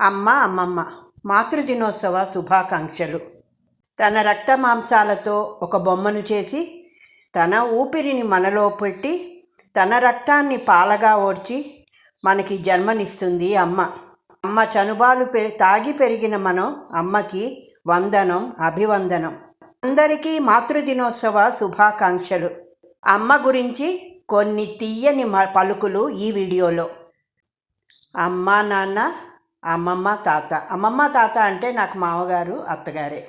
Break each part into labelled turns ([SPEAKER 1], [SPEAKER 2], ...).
[SPEAKER 1] అమ్మ అమ్మమ్మ మాతృదినోత్సవ శుభాకాంక్షలు. తన రక్త మాంసాలతో ఒక బొమ్మను చేసి తన ఊపిరిని మనలో పెట్టి తన రక్తాన్ని పాలగా ఓడ్చి మనకి జన్మనిస్తుంది అమ్మ. అమ్మ చనుబాలు పె తాగి పెరిగిన మనం అమ్మకి వందనం అభివందనం. అందరికీ మాతృదినోత్సవ శుభాకాంక్షలు. అమ్మ గురించి కొన్ని తీయని మ- పలుకులు ఈ వీడియోలో. అమ్మ నాన్న అమ్మమ్మ తాత. అమ్మమ్మ తాత అంటే నాకు మామగారు అత్తగారే.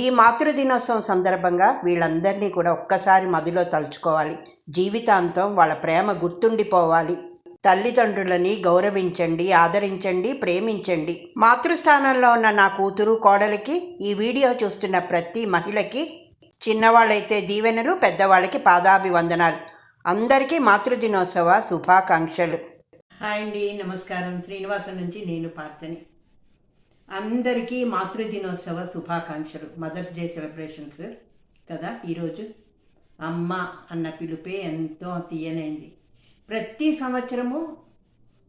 [SPEAKER 1] ఈ మాతృదినోత్సవం సందర్భంగా వీళ్ళందరినీ కూడా ఒక్కసారి మదిలో తలుచుకోవాలి. జీవితాంతం వాళ్ళ ప్రేమ గుర్తుండిపోవాలి. తల్లిదండ్రులని గౌరవించండి ఆదరించండి ప్రేమించండి. మాతృస్థానంలో ఉన్న నా కూతురు కోడలికి ఈ వీడియో చూస్తున్న ప్రతి మహిళకి చిన్నవాళ్ళైతే దీవెనలు పెద్దవాళ్ళకి పాదాభివందనాలు. అందరికీ మాతృదినోత్సవ శుభాకాంక్షలు. హాయ్ అండి నమస్కారం. శ్రీనివాసం నుంచి నేను పార్థని అందరికీ మాతృదినోత్సవ శుభాకాంక్షలు. మదర్స్ డే సెలబ్రేషన్స్ కదా ఈరోజు? అమ్మ అన్న పిలుపే ఎంతో తీయనైంది. ప్రతి సంవత్సరము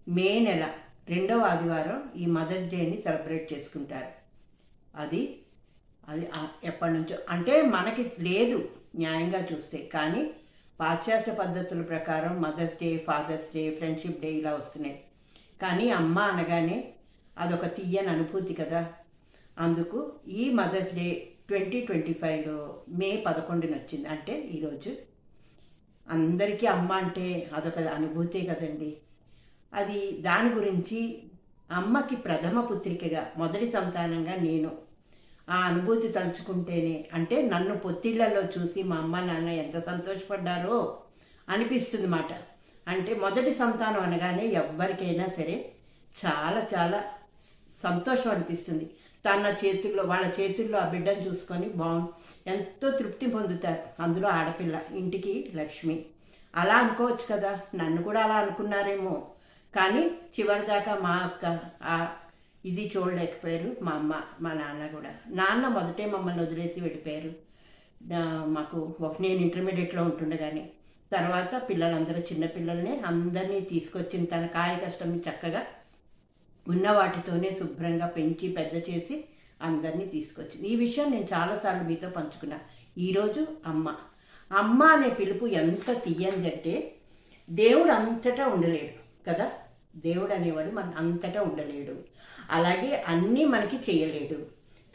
[SPEAKER 1] మే నెల రెండవ ఆదివారం ఈ మదర్స్ డేని సెలబ్రేట్ చేసుకుంటారు. అది అది ఎప్పటి నుంచో. అంటే మనకి లేదు న్యాయంగా చూస్తే. కానీ పాశ్చాత్య పద్ధతుల ప్రకారం mother's day father's day friendship day ఇలా వస్తున్నాయి. కానీ అమ్మ అనగానే అదొక తీయని అనుభూతి కదా. అందుకు ఈ మదర్స్ డే ట్వంటీ ట్వంటీ ఫైవ్లో మే పదకొండున వచ్చింది అంటే ఈరోజు అందరికీ అమ్మ అంటే అదొక అనుభూతే కదండి. అది దాని గురించి అమ్మకి ప్రథమ పుత్రికగా మొదటి సంతానంగా నేను ఆ అనుభూతి తలుచుకుంటేనే. అంటే నన్ను పొత్తిళ్ళలో చూసి మా అమ్మ నాన్న ఎంత సంతోషపడ్డారో అనిపిస్తుంది మాట. అంటే మొదటి సంతానం అనగానే ఎవ్వరికైనా సరే చాలా చాలా సంతోషం అనిపిస్తుంది. తన చేతుల్లో వాళ్ళ చేతుల్లో ఆ బిడ్డను చూసుకొని బాగు ఎంతో తృప్తి పొందుతారు. అందులో ఆడపిల్ల ఇంటికి లక్ష్మి. అలా అనుకోవచ్చు కదా. నన్ను కూడా అలా అనుకున్నారేమో. కానీ చివరిదాకా మా అక్క ఆ ఇది చూడలేకపోయారు మా అమ్మ మా నాన్న కూడా. నాన్న మొదటే మమ్మల్ని వదిలేసి వెళ్ళిపోయారు. మాకు ఒక నేను ఇంటర్మీడియట్లో ఉంటుండగానే. తర్వాత పిల్లలందరూ చిన్నపిల్లల్ని అందరినీ తీసుకొచ్చిన తన కాయ కష్టం చక్కగా ఉన్న వాటితోనే శుభ్రంగా పెంచి పెద్ద చేసి అందరినీ తీసుకొచ్చింది. ఈ విషయం నేను చాలాసార్లు మీతో పంచుకున్నా. ఈరోజు అమ్మ. అమ్మ అనే పిలుపు ఎంత తీయందంటే దేవుడు అంతటా ఉండలేడు కదా? దేవుడు అనేవాడు మన అంతటా ఉండలేడు. అలాగే అన్నీ మనకి చేయలేడు.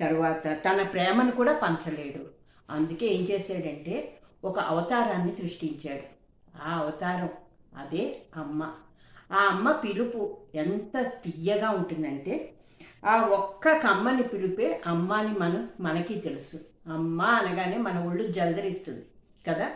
[SPEAKER 1] తర్వాత తన ప్రేమను కూడా పంచలేడు. అందుకే ఏం చేశాడంటే ఒక అవతారాన్ని సృష్టించాడు. ఆ అవతారం అదే అమ్మ. ఆ అమ్మ పిలుపు ఎంత తీయగా ఉంటుందంటే ఆ ఒక్క కమ్మని పిలిపే అమ్మ అని మనం మనకి తెలుసు. అమ్మ అనగానే మన ఒళ్ళు జలదరిస్తుంది కదా?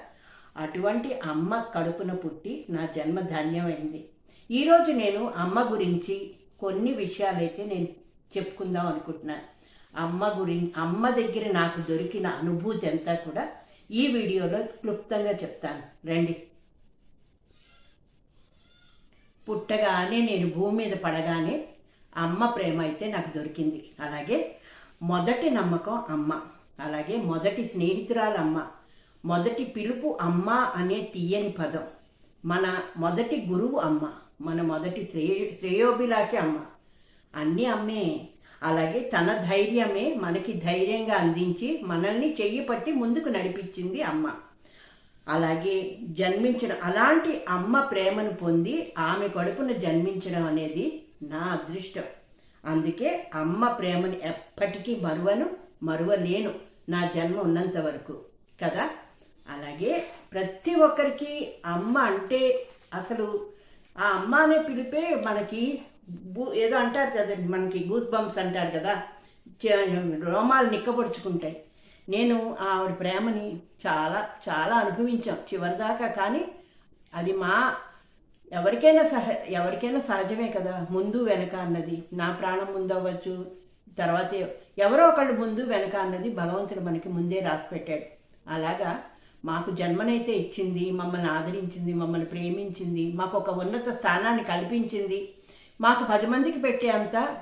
[SPEAKER 1] అటువంటి అమ్మ కడుపున పుట్టి నా జన్మ ధన్యమైంది. ఈరోజు నేను అమ్మ గురించి కొన్ని విషయాలైతే నేను చెప్పుకుందాం అనుకుంటున్నాను అమ్మ గురి అమ్మ దగ్గర నాకు దొరికిన అనుభూతి అంతా కూడా ఈ వీడియోలో క్లుప్తంగా చెప్తాను. రండి. పుట్టగానే నేను భూమి మీద పడగానే అమ్మ ప్రేమ అయితే నాకు దొరికింది. అలాగే మొదటి నమ్మకం అమ్మ. అలాగే మొదటి స్నేహితురాలు అమ్మ. మొదటి పిలుపు అమ్మ అనే తీయని పదం. మన మొదటి గురువు అమ్మ. మన మొదటి శ్రేయ శ్రేయోభిలాషి అమ్మ. అన్నీ అమ్మే. అలాగే తన ధైర్యమే మనకి ధైర్యంగా అందించి మనల్ని చెయ్యి పట్టి ముందుకు నడిపించింది అమ్మ. అలాగే జన్మించడం అలాంటి అమ్మ ప్రేమను పొంది ఆమె కడుపున జన్మించడం అనేది నా అదృష్టం. అందుకే అమ్మ ప్రేమని ఎప్పటికీ మరువను మరువలేను నా జన్మ ఉన్నంత వరకు. కదా? అలాగే ప్రతి ఒక్కరికి అమ్మ అంటే అసలు ఆ అమ్మ అనే పిలిపే మనకి బూ- ఏదో అంటారు కదండి మనకి గూస్ బంప్స్ అంటారు కదా రోమాలు నిక్కబొడుచుకుంటాయి. నేను ఆవిడ ప్రేమని చాలా చాలా అనుభవించాం చివరిదాకా కానీ అది మా ఎవరికైనా సహ ఎవరికైనా సహజమే కదా. ముందు వెనక అన్నది నా ప్రాణం ముందు అవ్వచ్చు తర్వాత ఎవరో ఒకళ్ళు ముందు వెనక అన్నది భగవంతుడు మనకి ముందే రాసి పెట్టాడు. అలాగా మాకు జన్మనైతే ఇచ్చింది మమ్మల్ని ఆదరించింది మమ్మల్ని ప్రేమించింది మాకు ఒక ఉన్నత స్థానాన్ని కల్పించింది. మాకు పది మందికి పెట్టే అంత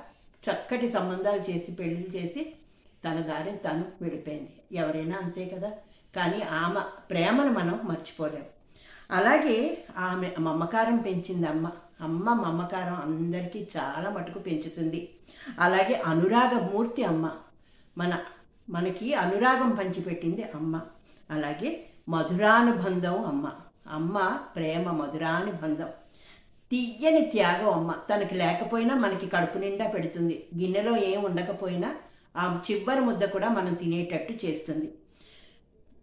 [SPEAKER 1] చక్కటి సంబంధాలు చేసి పెళ్ళి చేసి తన దారిని తను విడిపోయింది. ఎవరైనా అంతే కదా? కానీ ఆమె ప్రేమను మనం మర్చిపోలేం. అలాగే ఆమె మమకారం పెంచింది అమ్మ. అమ్మ మమకారం అందరికీ చాలా మటుకు పెంచుతుంది. అలాగే అనురాగ మూర్తి అమ్మ. మన మనకి అనురాగం పంచిపెట్టింది అమ్మ. అలాగే మధురానుబంధం అమ్మ. అమ్మ ప్రేమ మధురానుబంధం. తీయని త్యాగం అమ్మ. తనకి లేకపోయినా మనకి కడుపు నిండా పెడుతుంది. గిన్నెలో ఏం ఉండకపోయినా ఆ చివరి ముద్ద కూడా మనం తినేటట్టు చేస్తుంది.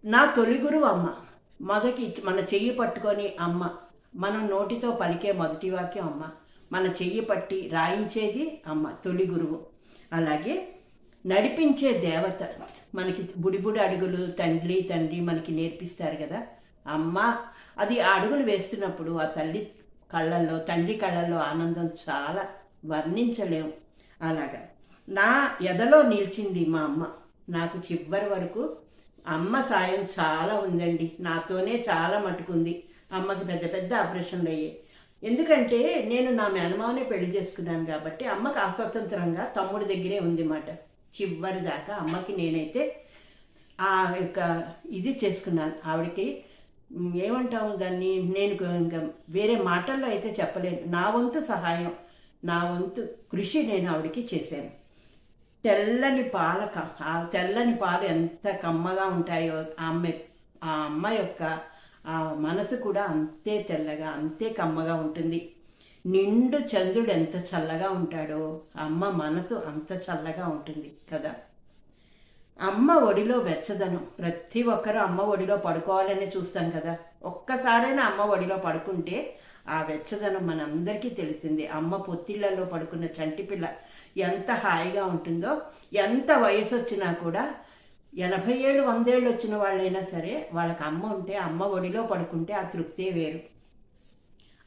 [SPEAKER 1] నా తొలి గురువు అమ్మ. మొదటి మన చెయ్యి పట్టుకొని అమ్మ. మనం నోటితో పలికే మొదటి వాక్యం అమ్మ. మన చెయ్యి పట్టి రాయించేది అమ్మ తొలి గురువు. అలాగే నడిపించే దేవత. మనకి బుడిబుడి అడుగులు తండ్రి తండ్రి మనకి నేర్పిస్తారు కదా. అమ్మ అది ఆ అడుగులు వేస్తున్నప్పుడు ఆ తల్లి కళ్ళల్లో తండ్రి కళ్ళల్లో ఆనందం చాలా వర్ణించలేము అలాగా. నా ఎదలో నిలిచింది మా అమ్మ. నాకు చివరి వరకు అమ్మ సాయం చాలా ఉందండి. నాతోనే చాలా మటుకుంది అమ్మకి పెద్ద పెద్ద ఆపరేషన్లు అయ్యాయి. ఎందుకంటే నేను నా మేనమావనే పెళ్ళి చేసుకున్నాను కాబట్టి అమ్మకు అస్వతంత్రంగా తమ్ముడి దగ్గరే ఉంది మాట చివరి దాకా అమ్మకి నేనైతే ఆ యొక్క ఇది చేసుకున్నాను. ఆవిడకి ఏమంటాము దాన్ని? నేను ఇంకా వేరే మాటల్లో అయితే చెప్పలేను. నా వంతు సహాయం నా వంతు కృషి నేను ఆవిడకి చేశాను. తెల్లని పాలక ఆ తెల్లని పాలు ఎంత కమ్మగా ఉంటాయో ఆ అమ్మ ఆ అమ్మ యొక్క ఆ మనసు కూడా అంతే తెల్లగా అంతే కమ్మగా ఉంటుంది. నిండు చంద్రుడు ఎంత చల్లగా ఉంటాడో అమ్మ మనసు అంత చల్లగా ఉంటుంది కదా. అమ్మ ఒడిలో వెచ్చదనం. ప్రతి ఒక్కరూ అమ్మ ఒడిలో పడుకోవాలని చూస్తాం కదా. ఒక్కసారైనా అమ్మ ఒడిలో పడుకుంటే ఆ వెచ్చదనం మనందరికీ తెలిసింది. అమ్మ పొత్తిళ్ళలో పడుకున్న చంటిపిల్ల ఎంత హాయిగా ఉంటుందో ఎంత వయసు వచ్చినా కూడా ఎనభై ఏళ్ళు వందేళ్ళు వచ్చిన వాళ్ళైనా సరే వాళ్ళకి అమ్మ ఉంటే అమ్మ ఒడిలో పడుకుంటే ఆ తృప్తే వేరు.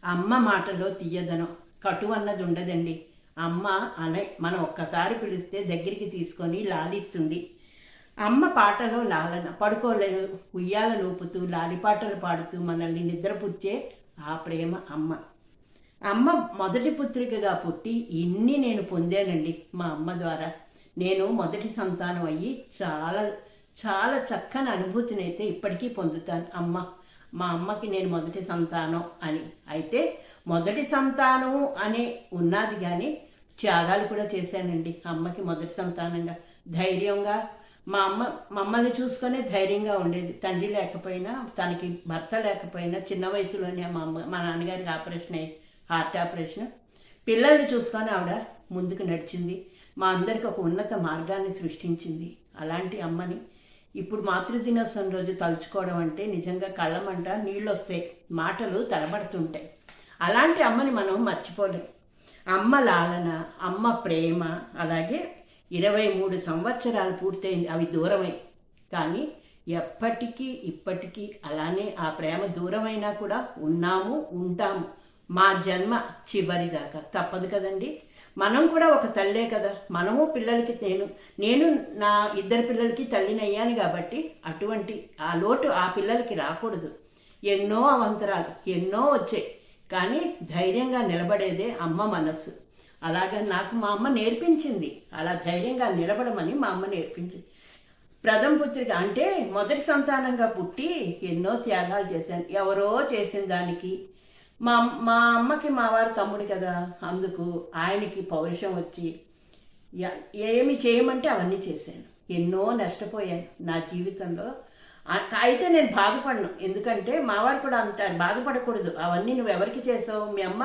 [SPEAKER 1] అమ్మ మాటలో తీయదనం. కటు అన్నది ఉండదండి. అమ్మ అనే మనం ఒక్కసారి పిలిస్తే దగ్గరికి తీసుకొని లాలిస్తుంది. అమ్మ పాటలో లాలన పడుకోలేదు ఉయ్యాల లోపుతూ లాలిపాటలు పాడుతూ మనల్ని నిద్రపుచ్చే ఆ ప్రేమ అమ్మ. అమ్మ మొదటి పుత్రికగా పుట్టి ఇన్ని నేను పొందానండి మా అమ్మ ద్వారా. నేను మొదటి సంతానం అయ్యి చాలా చాలా చక్కని అనుభూతిని అయితే ఇప్పటికీ పొందుతాను అమ్మ. మా అమ్మకి నేను మొదటి సంతానం అని. అయితే మొదటి సంతానం అనే ఉన్నది కానీ త్యాగాలు కూడా చేశానండి. అమ్మకి మొదటి సంతానంగా ధైర్యంగా. మా అమ్మ మమ్మల్ని చూసుకొని ధైర్యంగా ఉండేది. తండ్రి లేకపోయినా తనకి భర్త లేకపోయినా చిన్న వయసులోనే మా అమ్మ మా నాన్నగారికి ఆపరేషన్ అయ్యి హార్ట్ ఆపరేషన్. పిల్లల్ని చూసుకొని ఆవిడ ముందుకు నడిచింది. మా అందరికి ఒక ఉన్నత మార్గాన్ని సృష్టించింది. అలాంటి అమ్మని ఇప్పుడు మాతృదినోత్సవం రోజు తలుచుకోవడం అంటే నిజంగా కళ్ళమంట నీళ్ళు వస్తాయి మాటలు తడబడుతుంటాయి అలాంటి అమ్మని మనం మర్చిపోలేం. అమ్మ లాలన అమ్మ ప్రేమ అలాగే ఇరవై మూడు సంవత్సరాలు పూర్తయింది అవి దూరమై. కానీ ఎప్పటికీ ఇప్పటికీ అలానే ఆ ప్రేమ దూరమైనా కూడా ఉన్నాము ఉంటాము. మా జన్మ చివరి దాకా తప్పదు కదండి? మనం కూడా ఒక తల్లే కదా. మనము పిల్లలకి నేను నేను నా ఇద్దరు పిల్లలకి తల్లిని అయ్యాను కాబట్టి అటువంటి ఆ లోటు ఆ పిల్లలకి రాకూడదు. ఎన్నో అవంతరాలు ఎన్నో వచ్చాయి. కానీ ధైర్యంగా నిలబడేదే అమ్మ మనస్సు. అలాగే నాకు మా అమ్మ నేర్పించింది. అలా ధైర్యంగా నిలబడమని మా అమ్మ నేర్పించింది. ప్రథమ పుత్రిక అంటే మొదటి సంతానంగా పుట్టి ఎన్నో త్యాగాలు చేశాను. ఎవరో చేసిన దానికి మా మా అమ్మకి మా వారు తమ్ముడు కదా అందుకు ఆయనకి పౌరుషం వచ్చి ఏమి చేయమంటే అవన్నీ చేశాను. ఎన్నో నష్టపోయాను నా జీవితంలో. అయితే నేను బాధపడను. ఎందుకంటే మావారు కూడా అంటారు బాధపడకూడదు. అవన్నీ నువ్వు ఎవరికి చేసావు? మీ అమ్మ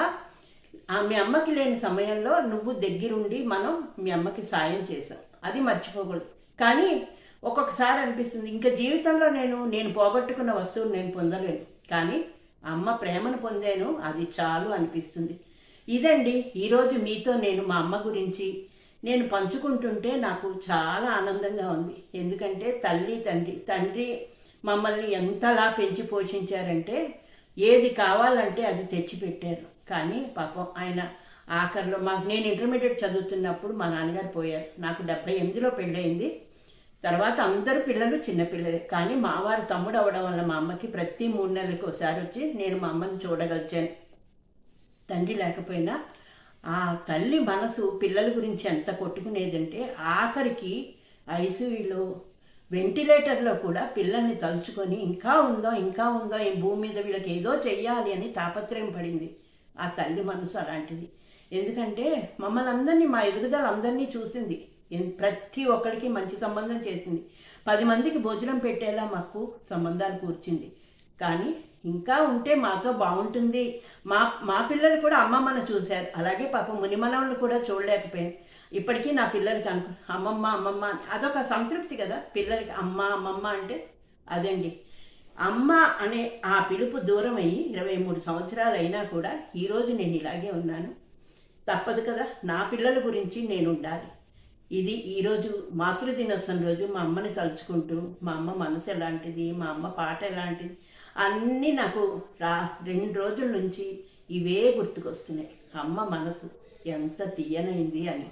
[SPEAKER 1] ఆ మీ అమ్మకి లేని సమయంలో నువ్వు దగ్గరుండి మనం మీ అమ్మకి సాయం చేసావు అది మర్చిపోకూడదు. కానీ ఒక్కొక్కసారి అనిపిస్తుంది ఇంకా జీవితంలో నేను నేను పోగొట్టుకున్న వస్తువులు నేను పొందలేను. కానీ అమ్మ ప్రేమను పొందాను అది చాలు అనిపిస్తుంది. ఇదండి ఈరోజు మీతో నేను మా అమ్మ గురించి. నేను పంచుకుంటుంటే నాకు చాలా ఆనందంగా ఉంది. ఎందుకంటే తల్లి తండ్రి తండ్రి మమ్మల్ని ఎంతలా పెంచి పోషించారంటే ఏది కావాలంటే అది తెచ్చిపెట్టారు. కానీ పాపం ఆయన ఆఖరిలో మాకు నేను ఇంటర్మీడియట్ చదువుతున్నప్పుడు మా నాన్నగారు పోయారు. నాకు డెబ్బై ఎనిమిదిలో పెళ్ళయింది. తర్వాత అందరు పిల్లలు చిన్నపిల్లలే కానీ మావారు తమ్ముడు అవడం వల్ల మా అమ్మకి ప్రతి మూడు నెలలకు ఒకసారి వచ్చి నేను మా అమ్మని చూడగలిచాను. తండ్రి లేకపోయినా ఆ తల్లి మనసు పిల్లల గురించి ఎంత కొట్టుకునేదంటే ఆఖరికి ఐసీయూలో వెంటిలేటర్లో కూడా పిల్లల్ని తలుచుకొని ఇంకా ఉందో ఇంకా ఉందో ఈ భూమి మీద వీళ్ళకి ఏదో చెయ్యాలి అని తాపత్రయం పడింది ఆ తల్లి మనసు అలాంటిది. ఎందుకంటే మమ్మల్ని అందరినీ మా ఎదుగుదల అందరినీ చూసింది. ప్రతి ఒక్కరికి మంచి సంబంధం చేసింది. పది మందికి భోజనం పెట్టేలా మాకు సంబంధాలు కూర్చింది. కానీ ఇంకా ఉంటే మాతో బాగుంటుంది. మా మా పిల్లలు కూడా అమ్మమ్మను చూశారు. అలాగే పాపం మునిమలవులు కూడా చూడలేకపోయింది ఇప్పటికీ నా పిల్లలకి అను అమ్మమ్మ అమ్మమ్మ అదొక సంతృప్తి కదా పిల్లలకి. అమ్మ అమ్మమ్మ అంటే అదండి. అమ్మ అనే ఆ పిలుపు దూరం అయ్యి ఇరవై మూడు సంవత్సరాలు అయినా కూడా ఈరోజు నేను ఇలాగే ఉన్నాను. తప్పదు కదా. నా పిల్లల గురించి నేను ఉండాలి. ఇది ఈరోజు మాతృదినోత్సవం రోజు మా అమ్మని తలుచుకుంటూ మా అమ్మ మనసు ఎలాంటిది మా అమ్మ పాట ఎలాంటిది అన్నీ నాకు రా రెండు రోజుల నుంచి ఇవే గుర్తుకొస్తున్నాయి. అమ్మ మనసు ఎంత తీయనైంది అని.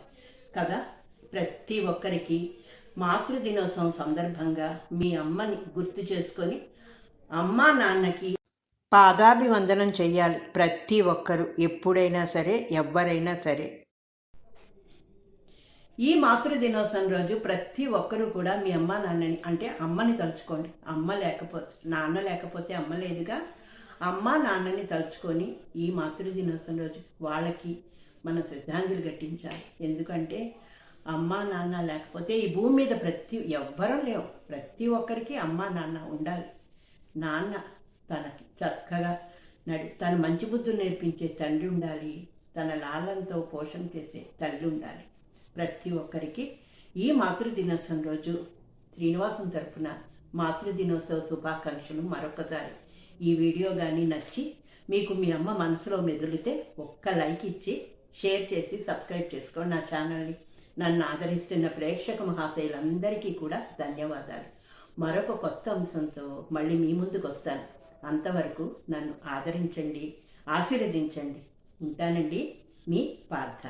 [SPEAKER 1] కదా? ప్రతి ఒక్కరికి మాతృదినోత్సవం సందర్భంగా మీ అమ్మని గుర్తు చేసుకొని అమ్మా నాన్నకి పాదాభివందనం చేయాలి ప్రతి ఒక్కరు. ఎప్పుడైనా సరే ఎవరైనా సరే. ఈ మాతృ దినోత్సవం రోజు ప్రతి ఒక్కరూ కూడా మీ అమ్మ నాన్నని అంటే అమ్మని తలుచుకోండి. అమ్మ లేకపోతే నాన్న లేకపోతే అమ్మ లేదుగా. అమ్మ నాన్నని తలుచుకొని ఈ మాతృ దినోత్సవం రోజు వాళ్ళకి మన శ్రద్ధాంజలి ఘటించాలి. ఎందుకంటే అమ్మ నాన్న లేకపోతే ఈ భూమి మీద ప్రతి ఎవ్వరూ లేవు. ప్రతి ఒక్కరికి అమ్మ నాన్న ఉండాలి. నాన్న తనకి చక్కగా నడి తన మంచి బుద్ధులు నేర్పించే తండ్రి ఉండాలి. తన లాలంతో పోషణ చేసే తల్లి ఉండాలి. ప్రతి ఒక్కరికి ఈ మాతృదినోత్సవం రోజు శ్రీనివాసం తరపున మాతృదినోత్సవ శుభాకాంక్షలు మరొకసారి. ఈ వీడియో కానీ నచ్చి మీకు మీ అమ్మ మనసులో మెదులితే ఒక్క లైక్ ఇచ్చి షేర్ చేసి సబ్స్క్రైబ్ చేసుకోండి నా ఛానల్ని. నన్ను ఆదరిస్తున్న ప్రేక్షక మహాశయులందరికీ కూడా ధన్యవాదాలు. మరొక కొత్త అంశంతో మళ్ళీ మీ ముందుకు వస్తాను. అంతవరకు నన్ను ఆదరించండి ఆశీర్వదించండి. ఉంటానండి మీ పార్థ.